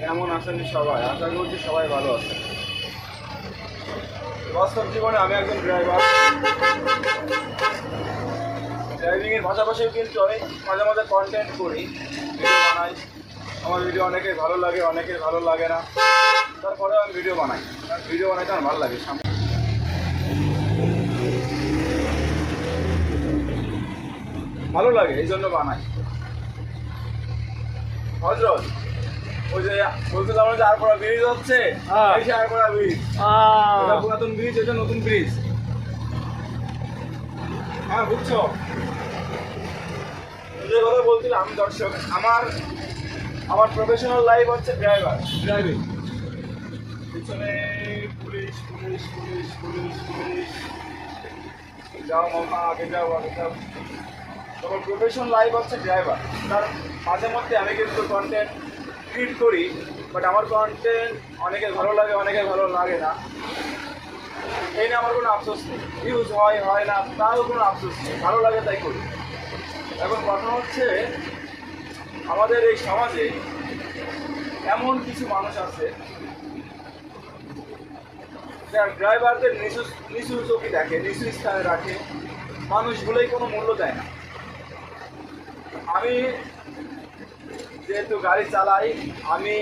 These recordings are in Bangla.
কেমন আছেন সবাই? আশা করছি সবাই ভালো আছেন। বাস্তব জীবনে আমি একজন ড্রাইভার ড্রাইভিংয়ের পাশাপাশিও কিন্তু আমি মাঝে মাঝে কন্টেন্ট করি ভিডিও বানাই। আমার ভিডিও অনেকের ভালো লাগে, অনেকের ভালো লাগে না। তারপরেও আমি ভিডিও বানাই। ভিডিও বানাইতে আমার ভালো লাগে সামনে। ভালো লাগে এই জন্য বানাই। হজরত ওই যে বলছিলাম আরপরা ব্রিজ হচ্ছে হ্যাঁ। এই আরপরা ব্রিজ এটা পুরাতন ব্রিজ এটা নতুন ব্রিজ হ্যাঁ বুঝছ? যে কথা বলছিলাম আমি দর্শক আমার আমার প্রফেশনাল লাইফ হচ্ছে ড্রাইভার ড্রাইভিং পিছনে police police police police police. যাও মামা আগে যাও আগে যাও। তোমার প্রফেশনাল লাইফ হচ্ছে ড্রাইভার তার মাঝে মধ্যে আমি কিন্তু কন্টেন্ট ক্রিয়েট করি বাট আমার কন্টেন্ট অনেকে ভালো লাগে অনেকে ভালো লাগে না। এই নিয়ে আমার কোনো আফসোস নেই। ইউজ হয় হয় না তারও কোনো আফসোস নেই। ভালো লাগে, তাই করি। এখন কথা হচ্ছে, আমাদের এই সমাজে এমন কিছু মানুষ আছে, যারা ড্রাইভারদের নিচু নিচু চোখে দেখে, নিচু স্থানে রাখে, মানুষগুলোই কোনো মূল্য দেয় না। আমি যেহেতু গাড়ি চালাই, আমি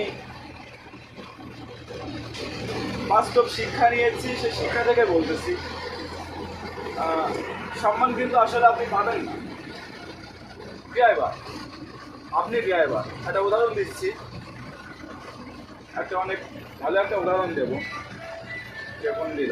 বাস্তব শিক্ষা নিয়েছি সেই শিক্ষা থেকে বলতেছি। সম্মান কিন্তু আসলে আপনি পাবেন না। ড্রাইভার, আপনি ড্রাইভার। একটা উদাহরণ দিচ্ছি। একটা অনেক ভালো একটা উদাহরণ দেব। যেমন দিল।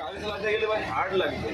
গাড়ি চালাতে গেলে ভাই হার্ড লাগবে।